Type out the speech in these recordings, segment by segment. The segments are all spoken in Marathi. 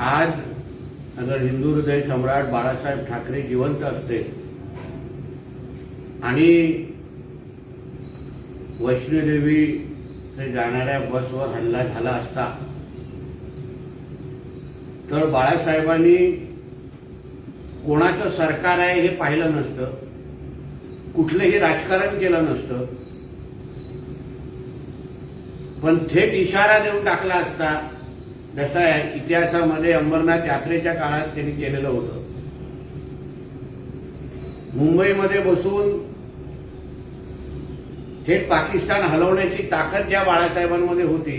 आज अगर हिंदू हृदय सम्राट बाळासाहेब ठाकरे जिवंत असते आणि वैष्णोदेवी जाणाऱ्या बसवर हल्ला झाला असता तर बाळासाहेबांनी कोणाचं सरकार आहे हे पाहिलं नसतं कुठलंही राजकारण केलं नसतं पण थेट इशारा देऊन टाकला असता जसं इतिहासामध्ये अंबरनाथ यात्रेच्या काळात त्यांनी केलेलं होतं. मुंबईमध्ये बसून थेट पाकिस्तान हलवण्याची ताकद ज्या बाळासाहेबांमध्ये होती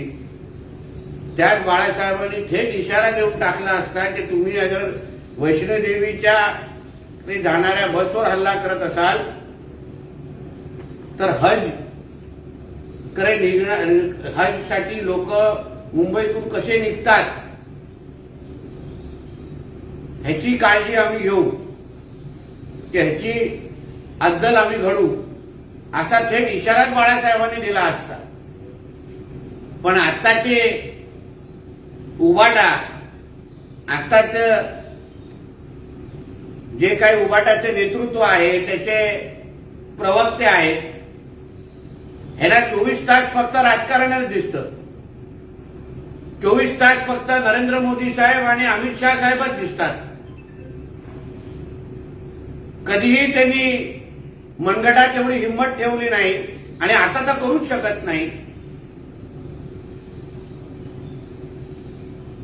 त्याच बाळासाहेबांनी थेट इशारा देऊन टाकला असता की तुम्ही अगर वैष्णोदेवीच्या ते जाणाऱ्या बसवर हल्ला करत असाल तर हजकडे निघणार हजसाठी लोक मुंबईतून कसे निघतात? ह्याची काळजी आम्ही घेऊ. की ह्याची अद्दल आम्ही घडू. असा थेट इशाराच बाळासाहेबांनी दिला असता. पण आत्ताचे उबाटा आत्ताच जे काही उबाटाचे नेतृत्व आहे त्याचे प्रवक्ते आहेत ह्याला चोवीस तास फक्त राजकारणच दिसतं. चोवीस तास फक्त नरेंद्र मोदी साहेब आणि अमित शहा साहेबच दिसतात. कधीही त्यांनी मनगटात एवढी हिंमत ठेवली नाही आणि आता तर करूच शकत नाही.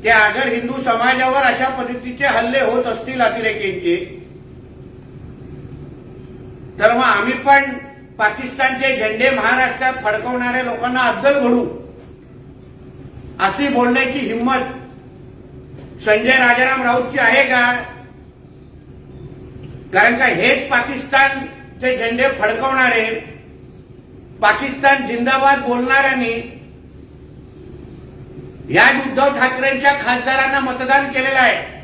ते अगर हिंदू समाजावर अशा पद्धतीचे हल्ले होत असतील अतिरेकींचे तर मग आम्ही पण पाकिस्तानचे झेंडे महाराष्ट्रात फडकवणाऱ्या लोकांना अद्दल घडू. अशी बोलण्याची हिंमत संजय राजाराम राऊतची आहे का? कारण का हेच पाकिस्तानचे झेंडे फडकवणारे पाकिस्तान जिंदाबाद बोलणाऱ्यांनी या उद्धव ठाकरेंच्या खासदारांना मतदान केलेलं आहे.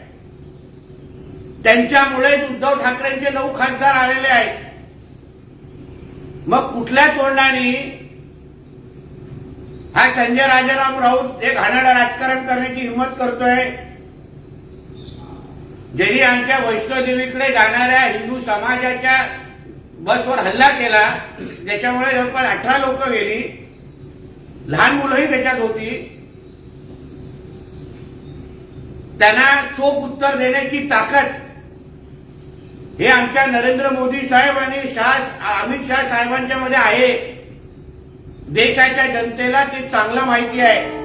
त्यांच्यामुळेच उद्धव ठाकरेंचे नऊ खासदार आलेले आहेत. मग कुठल्या तोंडाने हा संजय राजाराम राऊत एक घाणेरडं राजकारण करण्याची हिंमत करतोय. ज्यांनी आमच्या वैष्णोदेवीकडे जाणाऱ्या हिंदू समाजाच्या बसवर हल्ला केला. ज्याच्यामुळे जवळपास अठरा लोक गेली. लहान मुलंही त्याच्यात होती. त्यांना चोख उत्तर देण्याची ताकद हे आमच्या नरेंद्र मोदी साहेब आणि शाह अमित शाह साहेबांच्या मध्ये आहे. देशाच्या जनतेला ते चांगलं माहिती आहे.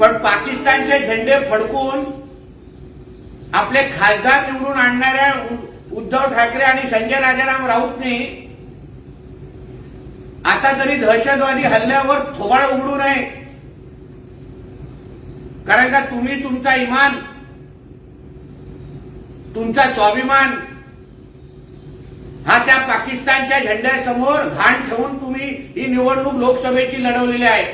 पण पाकिस्तानचे झेंडे फडकून आपले खासदार निवडून आणणाऱ्या उद्धव ठाकरे आणि संजय राजाराम राऊतने आता तरी दहशतवादी हल्ल्यावर थोबाळ उघडू नये कारण का तुम्ही तुमचा इमान तुमचा स्वाभिमान पाकिस्तानच्या झेंड्यासमोर घाण ठेवून तुम्ही ही निवडणूक लोकसभेची लढवलेली आहे.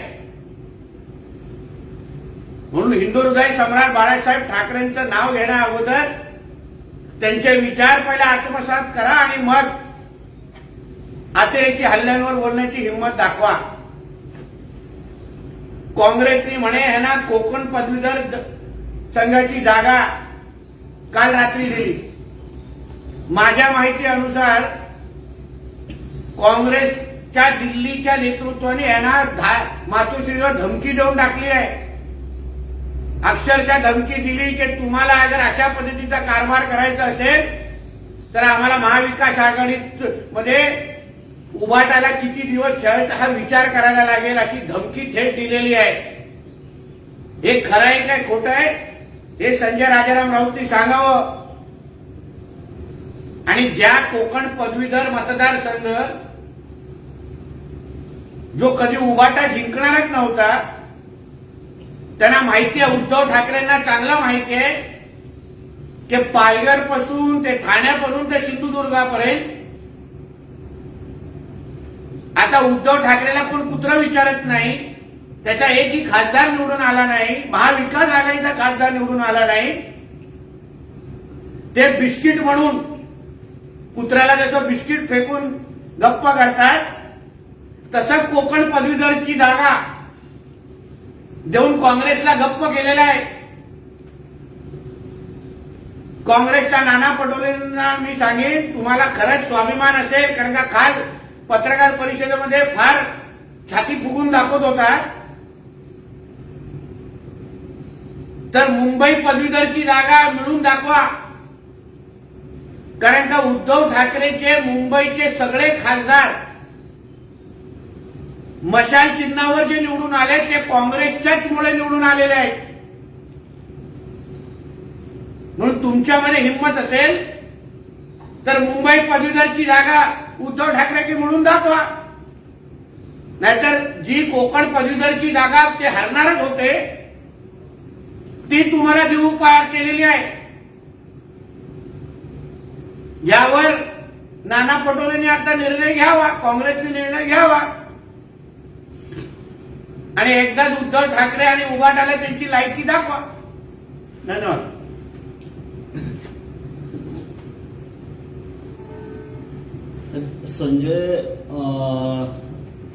म्हणून हिंदू हृदय सम्राट बाळासाहेब ठाकरेंचं नाव घेण्या अगोदर त्यांचे विचार पहिले आत्मसात करा आणि मग अतिरेकी हल्ल्यांवर बोलण्याची हिंमत दाखवा. काँग्रेसनी म्हणे ह्यांना कोकण पदवीधर संघाची जागा काल रात्री दिली. माझ्या माहिती अनुसार काँग्रेसच्या दिल्लीच्या नेतृत्वाने यांना मातोश्रीवर धमकी देऊन टाकली आहे. अक्षरशः धमकी दिली की तुम्हाला जर अशा पद्धतीचा कारभार करायचा असेल तर आम्हाला महाविकास आघाडीत मध्ये उभाटाला किती दिवस ठेवायचा हा विचार करायला लागेल अशी धमकी थेट दिलेली आहे. हे खरं आहे काय खोटं आहे? हे संजय राजाराम राऊतनी सांगावं. आणि ज्या कोकण पदवीधर मतदारसंघ जो कधी उभाटा जिंकणारच नव्हता त्यांना माहिती आहे उद्धव ठाकरेंना चांगलं माहिती आहे की पालघरपासून ते ठाण्यापासून ते सिंधुदुर्गापर्यंत. आता उद्धव ठाकरेला कोण कुत्र विचारत नाही त्याचा एकही खासदार निवडून आला नाही महाविकास आघाडीचा खासदार निवडून आला नाही. ते बिस्किट म्हणून कुत्र्याला जसं बिस्किट फेकून गप्प करतात तसं कोकण पदवीधरची जागा देऊन काँग्रेसला गप्प केलेला आहे. काँग्रेसच्या नाना पटोलेंना मी सांगेन तुम्हाला खरंच स्वाभिमान असेल कारण का काल पत्रकार परिषदेमध्ये फार छाती फुगून दाखवत होता. तर मुंबई पदवीधरची जागा मिळून दाखवा. कारण का उद्धव ठाकरेचे मुंबईचे सगळे खासदार मशाल चिन्हावर जे निवडून आले ते काँग्रेसच्याच मुळे निवडून आलेले आहेत. म्हणून तुमच्यामध्ये हिंमत असेल तर मुंबई पदवीधरची जागा उद्धव ठाकरेची म्हणून दाखवा. नाहीतर जी कोकण पदवीधरची जागा ते हरणारच होते ती तुम्हाला देऊ पार केलेली आहे. यावर नाना पटोलेंनी आता निर्णय घ्यावा काँग्रेसने निर्णय घ्यावा. आणि एकदा उद्धव ठाकरे आणि उभाटाला त्यांची लायकी दाखवा. धन्यवाद. संजय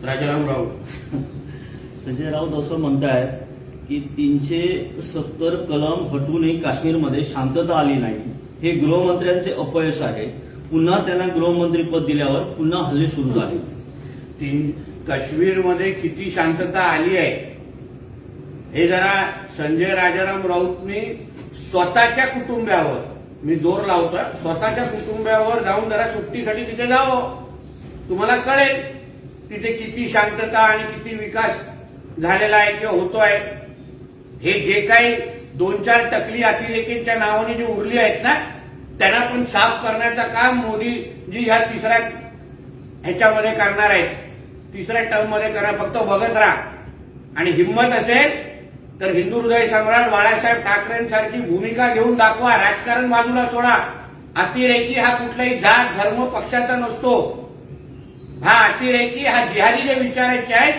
राजाराम राऊत. संजय राऊत असं म्हणतायत की तीनशे सत्तर कलम हटूनही काश्मीरमध्ये शांतता आली नाही. हे गृहमंत्र्यांचे अपयश आहे. पुन्हा त्यांना गृहमंत्री पद दिल्यावर पुन्हा हल्ले सुरू झाले. तीन काश्मीरमध्ये किती शांतता आली आहे? हे जरा संजय राजाराम राऊतनी स्वतःच्या कुटुंबावर मी जोर लावतो स्वतःच्या कुटुंबावर जाऊन जरा सुट्टीसाठी तिथे जावं. तुम्हाला कळेल तिथे किती शांतता आणि किती विकास झालेला आहे किंवा होतोय. हे जे काही दोन चार टकली अतिरेकींच्या नावाने जी उरली आहेत ना त्यांना पण साफ करण्याचं काम मोदीजी ह्या तिसऱ्या ह्याच्यामध्ये करणार आहेत. तिसऱ्या टर्ममध्ये करा फक्त बघत राहा. आणि हिंमत असेल तर हिंदू हृदय सम्राट बाळासाहेब ठाकरेंसारखी भूमिका घेऊन दाखवा राजकारण बाजूला सोडा. अतिरेकी हा कुठलाही जात धर्म पक्षाचा नसतो. हा अतिरेकी हा जिहादी जे विचारायचे आहेत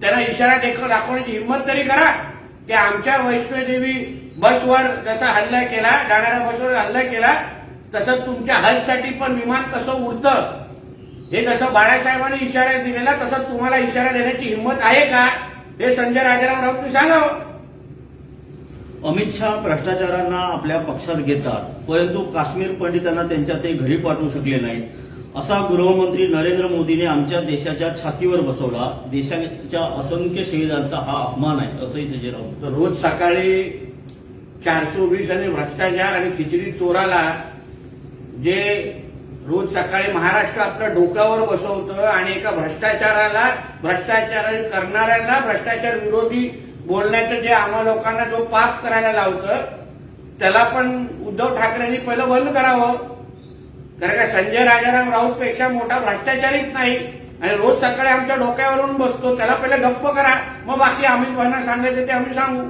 त्यांना इशारा देखील दाखवण्याची हिंमत तरी करा. की आमच्या वैष्णोदेवी बसवर जसा हल्ला केला जाणाऱ्या बसवर हल्ला केला तसं तुमच्या हजसाठी पण विमान कसं उडतं? हे जसं बाळासाहेबांनी इशारा दिलेला तसं तुम्हाला इशारा देण्याची हिंमत आहे का? हे संजय राजाराम राऊत सांगावं अमित शहा भ्रष्टाचारांना आपल्या पक्षात घेतात परंतु काश्मीर पंडितांना त्यांच्या ते घरी पाठवू शकले नाहीत. असा गृहमंत्री नरेंद्र मोदीने आमच्या देशाच्या छातीवर बसवला. देशाच्या असंख्य शहीदांचा हा अपमान आहे असंही संजय राऊत तर रोज सकाळी चारशे वीस आणि भ्रष्टाचार आणि खिचडी चोराला जे रोज सकाळी महाराष्ट्र आपल्या डोक्यावर बसवतं आणि एका भ्रष्टाचाराला भ्रष्टाचार करणाऱ्यांना भ्रष्टाचार विरोधी बोलण्याचं जे आम्हा लोकांना जो पाप करायला लावतं त्याला पण उद्धव ठाकरेंनी पहिलं बंद करावं. कारण का संजय राजाराम राऊत पेक्षा मोठा भ्रष्टाचारीच नाही. आणि रोज सकाळी आमच्या डोक्यावरून बसतो त्याला पहिले गप्प करा. मग बाकी अमित भाईंना सांगायचं ते आम्ही सांगू.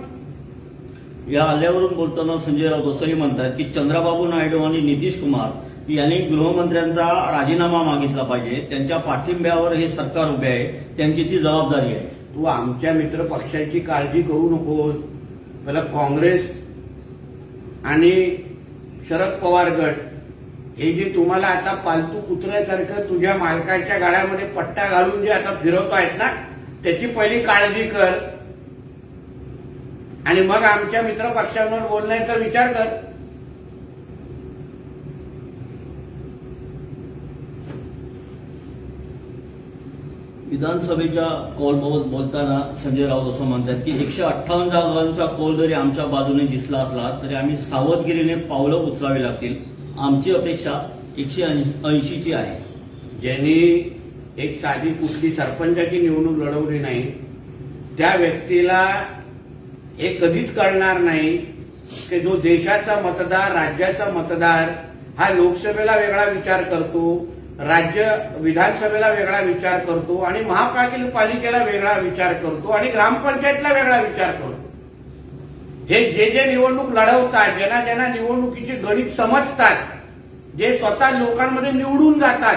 या आल्यावरून बोलताना संजय राऊत असंही म्हणतात की चंद्राबाबू नायडू आणि नितीश कुमार यांनी गृहमंत्र्यांचा राजीनामा मागितला पाहिजे. त्यांच्या पाठिंब्यावर हे सरकार उभे आहे. त्यांची ती जबाबदारी आहे. तू आमच्या मित्र पक्षाची काळजी करू नकोस. मला काँग्रेस आणि शरद पवार गट हे जे तुम्हाला आता पालतू कुत्र्यासारखं तुझ्या मालकाच्या गाड्यामध्ये पट्टा घालून जे आता फिरवतायत आहेत ना त्याची पहिली काळजी कर. आणि मग आमच्या मित्र पक्षांवर बोलण्याचा विचार कर. विधानसभेच्या कॉलबाबत बोलताना संजय राऊत असं म्हणतात की एकशे अठ्ठावन्न जागांचा कॉल जरी आमच्या बाजूने दिसला असला तरी आम्ही सावधगिरीने पावलं उचलावी लागतील. आमची अपेक्षा एकशे ऐंशीची आहे. ज्यांनी एक साधी कुठली सरपंचाची निवडणूक लढवली नाही त्या व्यक्तीला हे कधीच कळणार नाही की जो देशाचा मतदार राज्याचा मतदार हा लोकसभेला वेगळा विचार करतो राज्य विधानसभेला वेगळा विचार करतो आणि महापालिकेला वेगळा विचार करतो आणि ग्रामपंचायतला वेगळा विचार करतो. हे जे जे निवडणूक लढवतात ज्यांना ज्यांना निवडणुकीची गणित समजतात जे स्वतः लोकांमध्ये निवडून जातात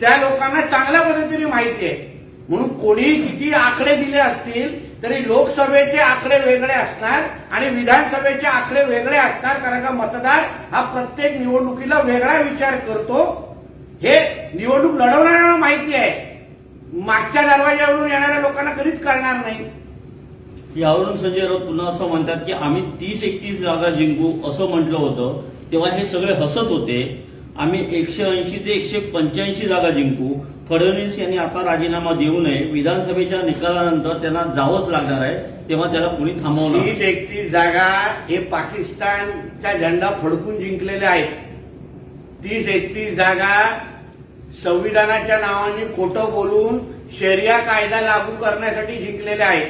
त्या लोकांना चांगल्या पद्धतीने माहिती आहे. म्हणून कोणीही किती आकडे दिले असतील तरी लोकसभेचे आकडे वेगळे असणार आणि विधानसभेचे आकडे वेगळे असणार कारण का मतदार हा प्रत्येक निवडणुकीला वेगळा विचार करतो हे निवडणूक लढवणाऱ्यांना माहिती आहे. मागच्या दरवाज्यावरून येणाऱ्या लोकांना कधीच कळणार नाही. यावरून संजय राऊत पुन्हा असं म्हणतात की आम्ही तीस एकतीस जागा जिंकू असं म्हटलं होतं तेव्हा हे सगळे हसत होते. आम्ही एकशे ऐंशी ते एकशे पंच्याऐंशी जागा जिंकू. फडणवीस यांनी आता राजीनामा देऊ नये. विधानसभेच्या निकालानंतर त्यांना जावंच लागणार आहे. तेव्हा त्याला कुणी थांबवणार तीस एकतीस जागा हे पाकिस्तानचा झेंडा फडकून जिंकलेले आहेत. तीस एकतीस जागा संविधानाच्या नावाने खोटं बोलून शरिया कायदा लागू करण्यासाठी जिंकलेले आहेत.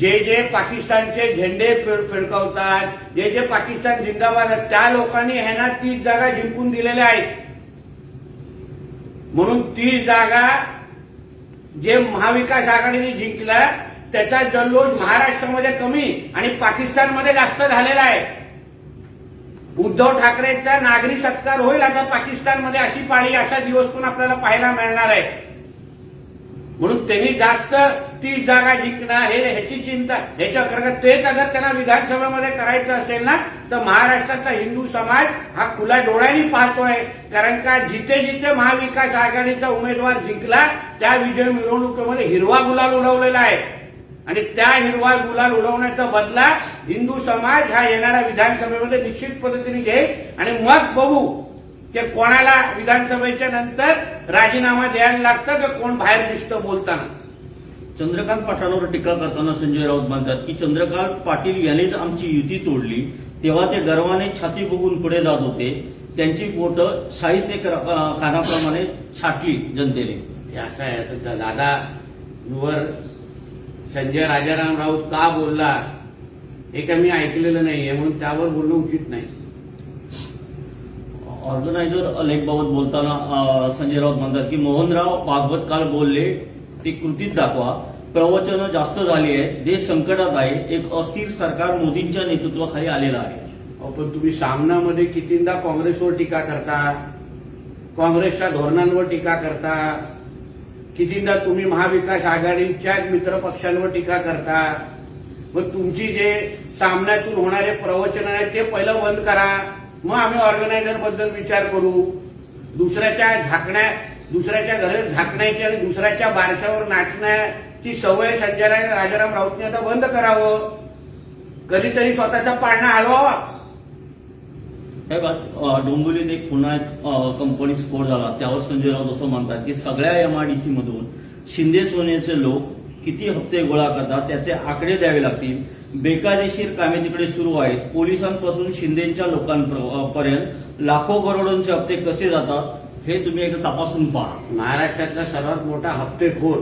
जे जे पाकिस्तानचे झेंडे फिर- फिरकवतात जे जे पाकिस्तान जिंदाबाद आहेत, त्या लोकांनी ह्यांना तीस जागा जिंकून दिलेल्या आहेत. म्हणून तीस जागा जे महाविकास आघाडीने जिंकला त्याचा जल्लोष महाराष्ट्रामध्ये कमी आणि पाकिस्तानमध्ये जास्त झालेला आहे. उद्धव ठाकरेंचा नागरी सत्कार होईल आता पाकिस्तानमध्ये अशी पाळी असा दिवस पण आपल्याला पाहायला मिळणार आहे. म्हणून त्यांनी जास्त ती जागा जिंकणार हे ह्याची चिंता ह्याच्या कारण तेच अगर त्यांना विधानसभेमध्ये करायचं असेल ना तर महाराष्ट्राचा हिंदू समाज हा खुला डोळ्यांनी पाहतोय. कारण का जिथे जिथे महाविकास आघाडीचा उमेदवार जिंकला त्या विजय मिरवणुकीमध्ये हिरवा गुलाल उडवलेला आहे. आणि त्या हिरवा गुलाल उडवण्याचा बदला हिंदू समाज हा येणाऱ्या विधानसभेमध्ये निश्चित पद्धतीने घेईल. आणि मग बघू की कोणाला विधानसभेच्या नंतर राजीनामा द्यायला लागतं की कोण बाहेर दिसतं बोलताना. चंद्रकांत पाटलांवर टीका करताना संजय राऊत म्हणतात की चंद्रकांत पाटील यांनीच आमची युती तोडली. तेव्हा ते गर्वाने छाती बघून पुढे जात होते. त्यांची बोटं शाहिस्ते खानाप्रमाणे छाटली जनतेने. असं आहे आता दादा वर संजय राजाराम राऊत का बोलला हे का मी ऐकलेलं नाहीये म्हणून त्यावर बोलणं उचित नाही. ऑर्गनायझर लेखबाबत बोलताना संजय राऊत म्हणतात की मोहनराव भागवत काल बोलले ते कृतीत दाखवा. प्रवचनं जास्त झाली आहे देश संकटात आहे. एक अस्थिर सरकार मोदींच्या नेतृत्वाखाली आलेलं आहे. पण तुम्ही सामनामध्ये कितींदा काँग्रेसवर टीका करता? काँग्रेसच्या धोरणांवर टीका करता? कितींदा तुम्ही महाविकास आघाडीच्या मित्र पक्षांवर टीका करता मग तुमची जे सामन्यातून होणारे प्रवचन आहे ते पहिलं बंद करा. मग आम्ही ऑर्गनायझरबद्दल विचार करू. दुसऱ्याच्या झाकण्या दुसऱ्याच्या घरात झाकण्याची आणि दुसऱ्याच्या बारशावर नाचण्याची सवय संजय राजाराम राऊतने आता बंद करावं. कधीतरी स्वतःचा पाळणा हलवावा. साहेब आज डोंबिवलीत एक पुन्हा एक कंपनी स्फोट झाला. त्यावर संजय राऊत असं म्हणतात की सगळ्या एमआयडीसी मधून शिंदे सोनेचे लोक किती हप्ते गोळा करतात त्याचे आकडे द्यावे लागतील. बेकायदेशीर कामे तिकडे सुरू आहेत. पोलिसांपासून शिंदेच्या लोकांपर्यंत लाखो करोडोंचे हप्ते कसे जातात हे तुम्ही एकदा तपासून पहा. महाराष्ट्रातला सर्वात मोठा हप्तेखोर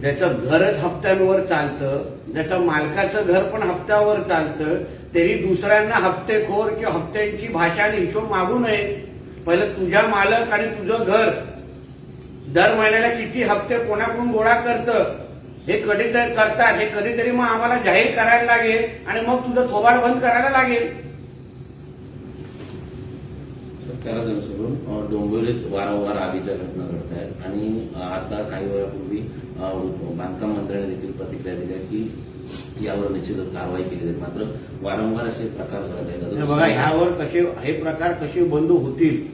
ज्याचं घरच हप्त्यांवर चालतं ज्याचं मालकाचं घर पण हप्त्यावर चालतं तरी दुसऱ्यांना हप्तेखोर किंवा हप्त्यांची भाषा आणि हिशोब मागू नये. पहिलं तुझ्या मालक आणि तुझं घर. दर महिन्याला किती हप्ते कोणाकडून गोळा करतं? हे कधीतरी करतात. हे कधीतरी मग आम्हाला जाहीर करायला लागेल आणि मग तुझं थोबाड बंद करायला लागेल. त्याला अनुसरून डोंबिवलीत वारंवार आगीच्या घटना घडत आहेत आणि आता काही वेळापूर्वी बांधकाम मंत्र्याने देखील प्रतिक्रिया दिल्या की यावर निश्चितच कारवाई केली जाईल. मात्र वारंवार असे प्रकार घडत बघा ह्यावर कसे हे प्रकार कसे बंद होतील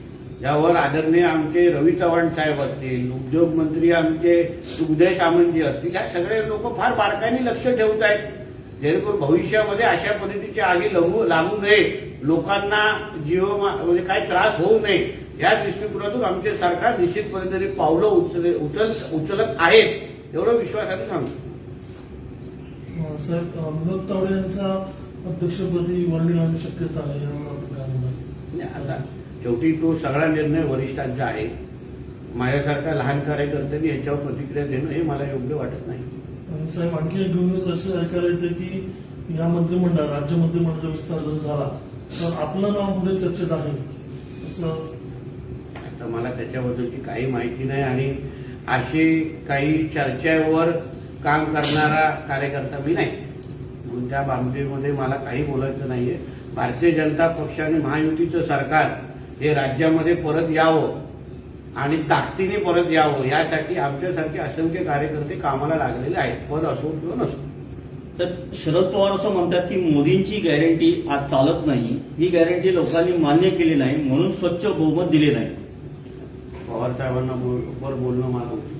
यावर आदरणीय आमचे रवी चव्हाण साहेब असतील उद्योग मंत्री आमचे उदय सामंतजी असतील या सगळे लोक फार बारकाईने लक्ष ठेवत आहेत. जेणेकरून भविष्यामध्ये अशा पद्धतीची आगी लागू लागू नये. लोकांना जीव म्हणजे काही त्रास होऊ नये. या दृष्टिकोनातून आमचे सरकार निश्चित पद्धतीने पावलं उचल उचल उचलत आहेत. एवढं विश्वासाने सांगतो. साहेब अं, विनोद तावडे यांचा अध्यक्षपदी लागण्याची शक्यता आहे आता शेवटी तो सगळा निर्णय वरिष्ठांचा आहे. माझ्यासारख्या लहान कार्यकर्त्यांनी याच्यावर प्रतिक्रिया देणं हे मला योग्य वाटत नाही. आणि साहेब आणखी एक न्यूज असे ऐकायला येते की या मंत्रिमंडळ राज्य मंत्रिमंडळ विस्तार जर झाला तर आपलं नाव पुढे चर्चेत आहे. असं आता मला त्याच्याबद्दलची काही माहिती नाही आणि अशी काही चर्चेवर काम करणारा कार्यकर्ता मी नाही. त्या बाबतीमध्ये मला काही बोलायचं नाहीये. भारतीय जनता पक्ष आणि महायुतीचं सरकार हे राज्यामध्ये परत यावं आणि ताकदीने परत यावं यासाठी आमच्यासारखे असंख्य कार्यकर्ते कामाला लागलेले आहेत. पद असो किंवा नसो. तर शरद पवार असं म्हणतात की मोदींची गॅरंटी आज चालत नाही. ही गॅरंटी लोकांनी मान्य केली नाही म्हणून स्वच्छ बहुमत दिले नाही. पवार साहेबांना बोलणं मला उचित